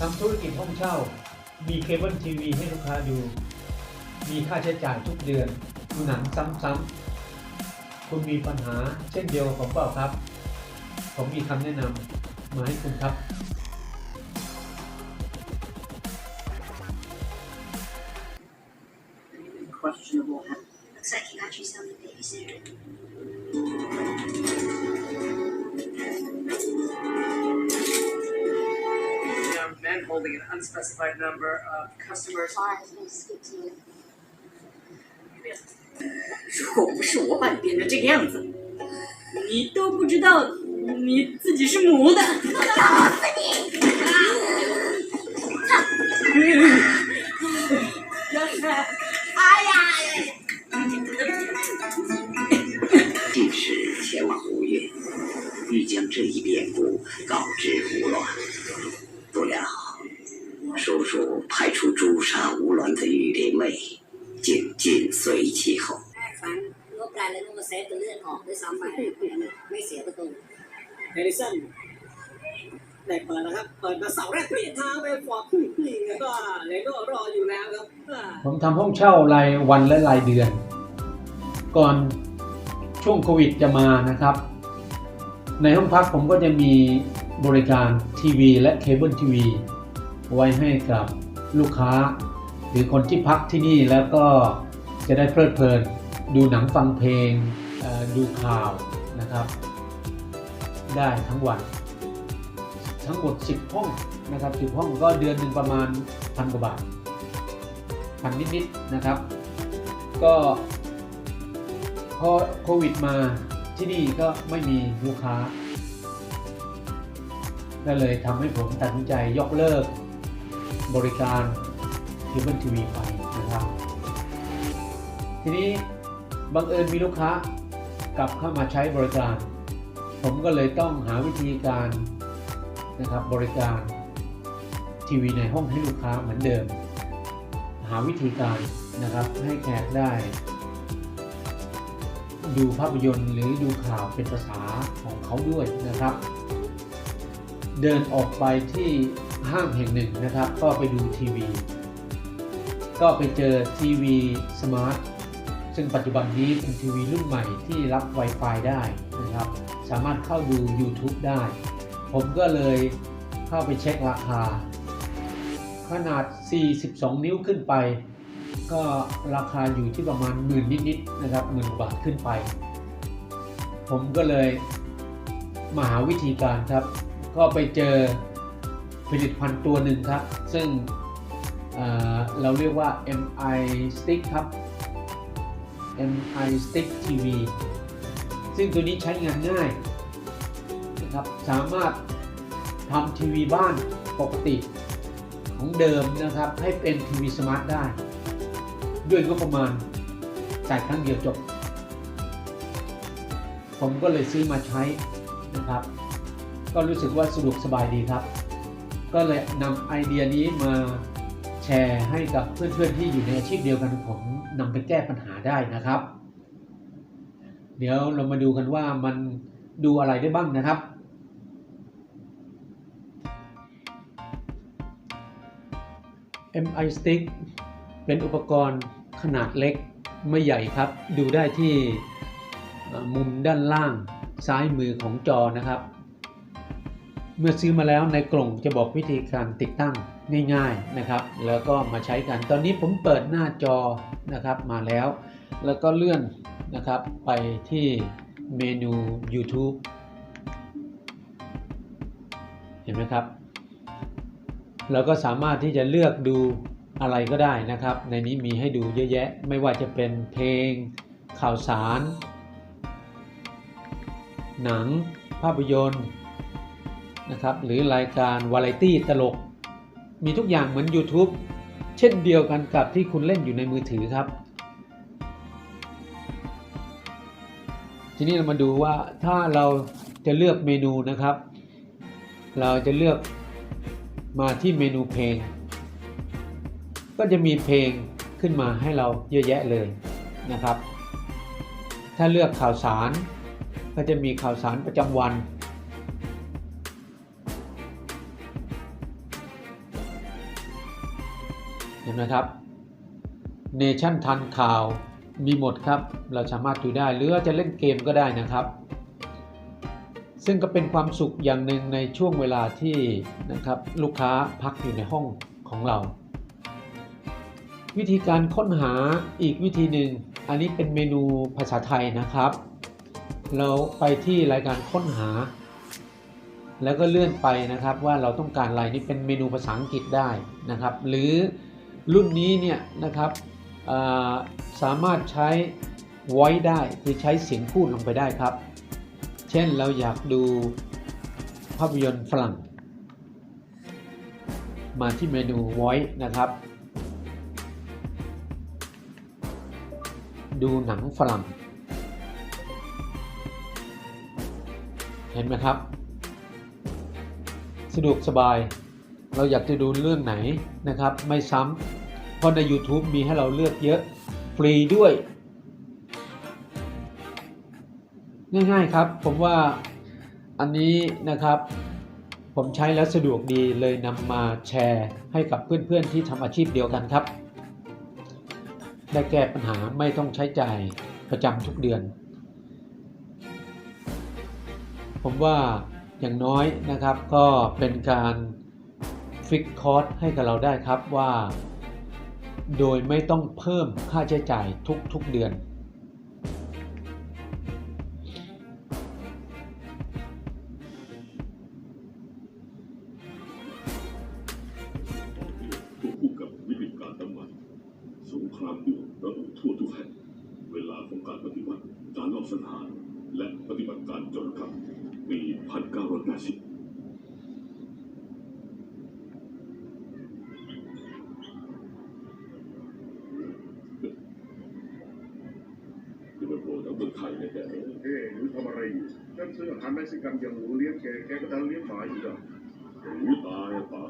ทำธุรกิจห้องเช่า มีเคเบิลทีวีให้ลูกค้าดู มีค่าใช้จ่ายทุกเดือนดูหนังซ้ำๆ คุณมีปัญหาเช่นเดียวกับผมเปล่าครับ ผมมีคำแนะนำมาให้คุณครับ holding unspecified number of customers. 如果不是我把你变成这个样子，你都不知道你自己是母的。哎呀！定时前往吴越，欲将这一变故告知吴乱。 บรายแล้วนึกว่าเซฟตัวเลื่อนออกด้วยซ้ำไปไม่เสียประตูเฮลิสันได้เปิดแล้วครับ เปิดมาเสาแรกเปลี่ยนทางไปฟอร์ดครึ่งๆแล้วก็เลโก้รออยู่แล้วครับ ผมทำห้องเช่ารายวันและรายเดือน ก่อนช่วงโควิดจะมานะครับ ในห้องพักผมก็จะมีบริการทีวีและเคเบิลทีวีไว้ให้กับลูกค้า หรือคนที่พักที่นี่แล้วก็จะได้เพลิดเพลิน ดูหนังฟังเพลงดูข่าวนะครับ ได้ทั้งวัน ทั้งหมด 10 ห้องนะครับ10ห้องก็เดือนหนึ่งประมาณพันกว่าบาทพันนิดๆนะครับ ก็พอโควิดมาที่นี่ก็ไม่มีลูกค้า ก็เลยทำให้ผมตัดสินใจยกเลิกบริการเคเบิลทีวีไปนะครับ ทีนี้ บังเอิญมีลูกค้ากลับเข้ามาใช้บริการ ผมก็เลยต้องหาวิธีการนะครับบริการทีวีในห้องให้ลูกค้าเหมือนเดิม หาวิธีการนะครับให้แขกได้ ดูภาพยนตร์หรือดูข่าวเป็นภาษาของเขาด้วยนะครับ เดินออกไปที่ห้างแห่งหนึ่งนะครับ ก็ไปดูทีวี ก็ไปเจอทีวีสมาร์ท ซึ่งปัจจุบันนี้เป็นทีวีรุ่นใหม่ที่รับ Wi-Fi ได้นะครับ สามารถเข้าดู YouTube ได้ ผมก็เลยเข้าไปเช็คราคา ขนาด 42 นิ้วขึ้นไป ก็ราคาอยู่ที่ประมาณหมื่นนิดๆนะครับหมื่นบาทขึ้นไป ผมก็เลยมาหาวิธีการครับ ก็ไปเจอผลิตภัณฑ์ตัวหนึ่งครับ ซึ่งเเราเรียกว่า MI Stick ครับ MI Stick TV ซึ่งตัวนี้ใช้งานง่ายนะครับสามารถทำทีวีบ้านปกติของเดิมนะครับ ให้เป็นทีวีสมาร์ทได้ ด้วยงบประมาณจ่ายครั้งเดียวจบ ผมก็เลยซื้อมาใช้นะครับ ก็รู้สึกว่าสะดวกสบายดีครับ ก็เลยนำไอเดียนี้มา แชร์ให้กับเพื่อนๆที่อยู่ในอาชีพเดียวกันกับผมนำไปแก้ปัญหาได้นะครับ เดี๋ยวเรามาดูกันว่ามันดูอะไรได้บ้างนะครับ MI Stick เป็นอุปกรณ์ขนาดเล็กไม่ใหญ่ครับ ดูได้ที่มุมด้านล่างซ้ายมือของจอนะครับ เมื่อซื้อมาแล้วในกล่องจะบอกวิธีการติดตั้ง ง่ายๆนะครับ แล้วก็มาใช้กัน ตอนนี้ผมเปิดหน้าจอนะครับมาแล้ว แล้วก็เลื่อนนะครับไปที่เมนู YouTube เห็นไหมครับ เราก็สามารถที่จะเลือกดูอะไรก็ได้นะครับ ในนี้มีให้ดูเยอะแยะ ไม่ว่าจะเป็นเพลง ข่าวสาร หนัง ภาพยนตร์นะครับ หรือรายการวาไรตี้ตลก มีทุกอย่างเหมือน YouTube เช่นเดียวกันกับที่คุณเล่นอยู่ในมือถือครับ ทีนี้เรามาดูว่าถ้าเราจะเลือกเมนูนะครับ เราจะเลือกมาที่เมนูเพลง ก็จะมีเพลงขึ้นมาให้เราเยอะแยะเลยนะครับ ถ้าเลือกข่าวสารก็จะมีข่าวสารประจำวัน เห็นไหมครับเนชั่นทันข่าวมีหมดครับ เราสามารถดูได้หรือจะเล่นเกมก็ได้นะครับ ซึ่งก็เป็นความสุขอย่างหนึ่งในช่วงเวลาที่นะครับลูกค้าพักอยู่ในห้องของเรา วิธีการค้นหาอีกวิธีหนึ่ง อันนี้เป็นเมนูภาษาไทยนะครับ เราไปที่รายการค้นหา แล้วก็เลื่อนไปนะครับว่าเราต้องการอะไรนี่เป็นเมนูภาษาอังกฤษได้นะครับ หรือ รุ่นนี้เนี่ยนะครับสามารถใช้ voice ได้คือใช้เสียงพูดลงไปได้ครับ เช่นเราอยากดูภาพยนตร์ฝรั่ง มาที่เมนู voice นะครับ ดูหนังฝรั่ง เห็นไหมครับ สะดวกสบาย เราอยากจะดูเรื่องไหนนะครับ ไม่ซ้ำเพราะใน YouTube มีให้เราเลือกเยอะฟรีด้วย ง่ายๆครับผมว่าอันนี้นะครับ ผมใช้แล้วสะดวกดีเลยนำมาแชร์ให้กับเพื่อนๆที่ทำอาชีพเดียวกันครับ ได้แก้ปัญหาไม่ต้องใช้จ่ายประจำทุกเดือน ผมว่าอย่างน้อยนะครับก็เป็นการ ฟิกคอร์สให้กับเราได้ครับว่า โดยไม่ต้องเพิ่มค่าใช้จ่ายทุกๆเดือน ควบคู่กับวิกฤตการน้ำมันสงครามด่วนระอุทั่วทุกแห่งเวลาของการปฏิวัติ การลอบสังหาร และปฏิบัติการจรกรรมปี 1980 ที่มาโผล่ทั้งเมืองไทยเนี่ยแกเฮ้ยหนูทำอะไรอยู่นั่นซื้ออาหารเม็กซิกันอย่างหนูเลี้ยงแกแกก็ดันเลี้ยงหมาอยู่อะรู้ตายป่า